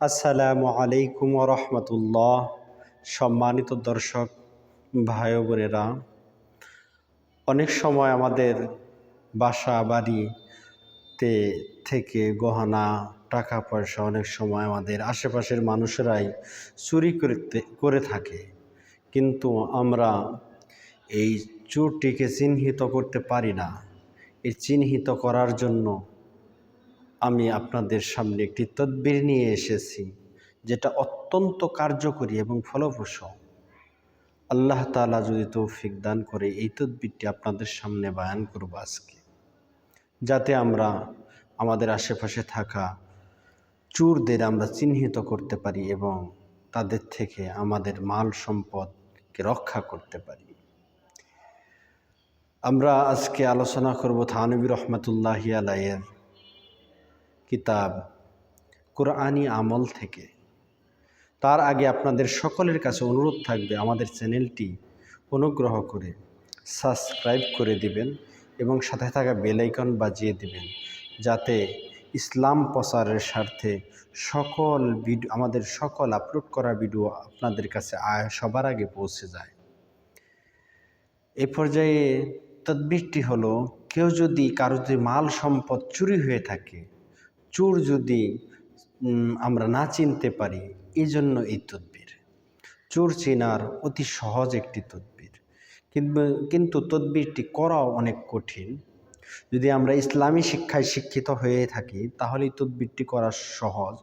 আসসালামু আলাইকুম রহমতুল্লাহ। সম্মানিত দর্শক, ভাই বোনেরা, অনেক সময় আমাদের বাসা বাড়িতে থেকে গহনা, টাকা পয়সা অনেক সময় আমাদের আশেপাশের মানুষেরাই চুরি করতে, করে থাকে। কিন্তু আমরা এই চোরটিকে চিহ্নিত করতে পারি না। এই চিহ্নিত করার জন্য আমি আপনাদের সামনে একটি তদবির নিয়ে এসেছি, যেটা অত্যন্ত কার্যকরী এবং ফলপ্রসূ। আল্লাহ তাআলা যদি তৌফিক দান করে, এই তদবিরটি আপনাদের সামনে বয়ান করব আজকে। যাতে আমরা আমাদের আশেপাশে থাকা চোরদের আমরা চিহ্নিত করতে পারি এবং তাদের থেকে আমাদের মাল সম্পদকে রক্ষা করতে পারি। আমরা আজকে আলোচনা করব থানবী রহমতুল্লাহ আলাইয়ের কিতাব, কোরআনি আমল থেকে। তার আগে আপনাদের সকলের কাছে অনুরোধ থাকবে আমাদের চ্যানেলটি অনুগ্রহ করে সাবস্ক্রাইব করে দিবেন এবং সাথে থাকা বেলাইকন বাজিয়ে দিবেন যাতে ইসলাম প্রচারের স্বার্থে সকল ভিডিও আমাদের সকল আপলোড করা ভিডিও আপনাদের কাছে সবার আগে পৌঁছে যায়। এ পর্যায়ে তদবিরটি হলো, কেউ যদি কারও যদি মাল সম্পদ চুরি হয়ে থাকে চোর যদি আমরা না চিনতে পারি এই জন্য এই তদবির। চোর চেনার অতি সহজ একটি তদবির। কিন্তু তদবিরটি করাও অনেক কঠিন। যদি আমরা ইসলামী শিক্ষায় শিক্ষিত হয়ে থাকি, তাহলে তদবিরটি করা সহজ।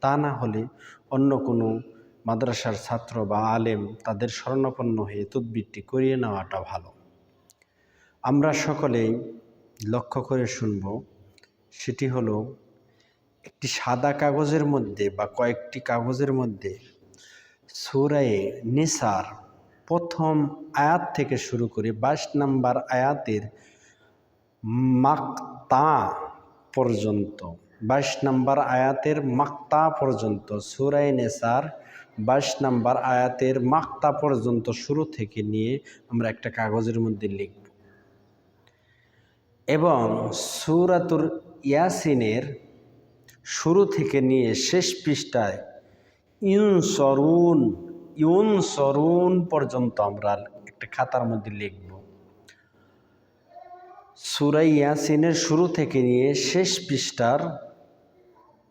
তা না হলে অন্য কোনো মাদ্রাসার ছাত্র বা আলেম তাদের স্মরণাপন্ন হয়ে তদবিরটি করিয়ে নেওয়াটা ভালো। আমরা সকলেই লক্ষ্য করে শুনব, সেটি হলো একটি সাদা কাগজের মধ্যে বা কয়েকটি কাগজের মধ্যে সুরায়ে নিসার প্রথম আয়াত থেকে শুরু করে বাইশ নাম্বার আয়াতের মাক্তা পর্যন্ত, বাইশ নাম্বার আয়াতের মাক্তা পর্যন্ত সুরায় নেসার বাইশ নাম্বার আয়াতের মাক্তা পর্যন্ত শুরু থেকে নিয়ে আমরা একটা কাগজের মধ্যে লিখব। এবং সুরাতুর ইয়াসিনের শুরু থেকে নিয়ে শেষ পৃষ্ঠায় ইউন সরুন ইউন সরুন পর্যন্ত আমরা একটা খাতার মধ্যে লিখব। সুরাই ইয়াসিনের শুরু থেকে নিয়ে শেষ পৃষ্ঠার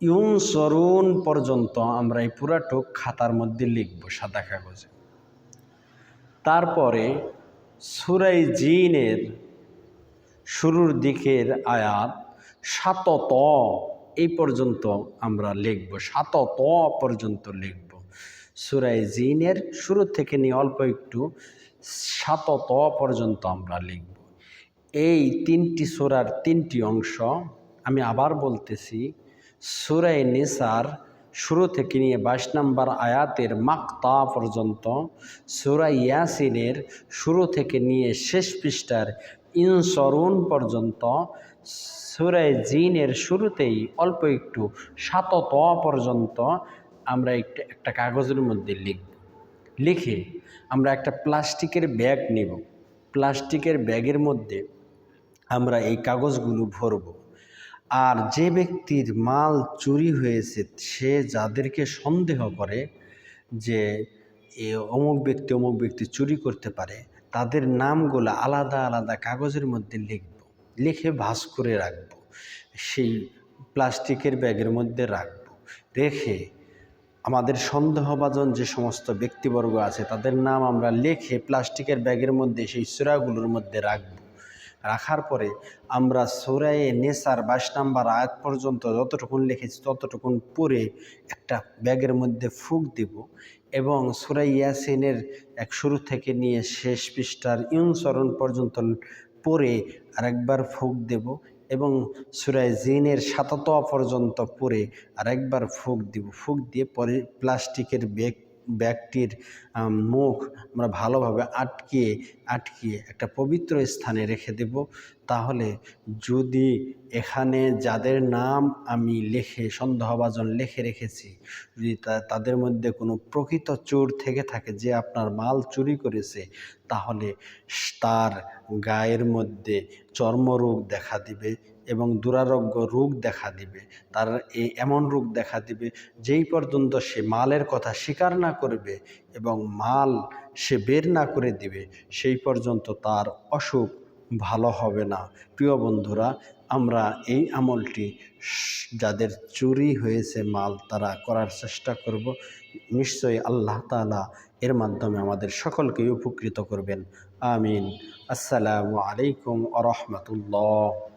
ইউন সরুন পর্যন্ত আমরা এই পুরাটুক খাতার মধ্যে লিখব সাদা কাগজে। তারপরে সুরাই জিনের শুরুর দিকের আয়াত সাতত এই পর্যন্ত আমরা লিখব সাত ত পর্যন্ত লিখব। সুরাই জিনের শুরু থেকে নিয়ে অল্প একটু সাত ত পর্যন্ত আমরা লিখব। এই তিনটি সুরার তিনটি অংশ আমি আবার বলতেছি সুরাই নিসার শুরু থেকে নিয়ে বাইশ নম্বর আয়াতের মাকতা পর্যন্ত সুরাই ইয়াসিনের শুরু থেকে নিয়ে শেষ পৃষ্ঠার ইনসরুন পর্যন্ত সুরায় জিনের শুরুতেই অল্প একটু সাতত পর্যন্ত আমরা একটা একটা কাগজের মধ্যে লিখব। লিখে আমরা একটা প্লাস্টিকের ব্যাগ নেব। প্লাস্টিকের ব্যাগের মধ্যে আমরা এই কাগজগুলো ভরব। আর যে ব্যক্তির মাল চুরি হয়েছে, সে যাদেরকে সন্দেহ করে যে অমুক ব্যক্তি অমুক ব্যক্তি চুরি করতে পারে তাদের নামগুলো আলাদা আলাদা কাগজের মধ্যে লিখব। লিখে ভাস করে রাখব। সেই প্লাস্টিকের ব্যাগের মধ্যে রাখব। রেখে আমাদের সন্দেহভাজন যে সমস্ত ব্যক্তিবর্গ আছে, তাদের নাম আমরা লিখে প্লাস্টিকের ব্যাগের মধ্যে, সেই সুরাগুলোর মধ্যে রাখব। রাখার পরে আমরা সোরায়ে নেসার বাইশ নাম্বার আয়াত পর্যন্ত যতটুকুন লিখেছি, ততটুকুন পরে একটা ব্যাগের মধ্যে ফুক দেব। এবং সুরাই ইয়াসিনের এক শুরু থেকে নিয়ে শেষ পৃষ্ঠার ইউনসরণ পর্যন্ত পরে আরেকবার ফুক দেব এবং সুরায় জিনের সাতাতোয়া পর্যন্ত পরে আরেকবার ফুক দিব। ফুক দিয়ে পরে প্লাস্টিকের ব্যাগ ব্যাগটির মুখ আমরা ভালোভাবে আটকিয়ে আটকিয়ে একটা পবিত্র স্থানে রেখে দেব। তাহলে যদি এখানে যাদের নাম আমি লেখে, সন্দেহভাজন লিখে রেখেছি, যদি তাদের মধ্যে কোনো প্রকৃত চোর থেকে থাকে যে আপনার মাল চুরি করেছে, তাহলে তার গায়ের মধ্যে চর্মরোগ দেখা দিবে। এবং দুরারোগ্য রোগ দেখা দিবে, তার এই এমন রোগ দেখা দিবে যেই পর্যন্ত সে মালের কথা স্বীকার না করবে এবং মাল সে বের না করে দিবে, সেই পর্যন্ত তার অসুখ ভালো হবে না। প্রিয় বন্ধুরা, আমরা এই আমলটি যাদের চুরি হয়েছে মাল তারা করার চেষ্টা করব। নিশ্চয়ই আল্লাহ তাআলা এর মাধ্যমে আমাদের সকলকে উপকৃত করবেন। আমিন। আসসালামু আলাইকুম আ রহমতুল্লাহ।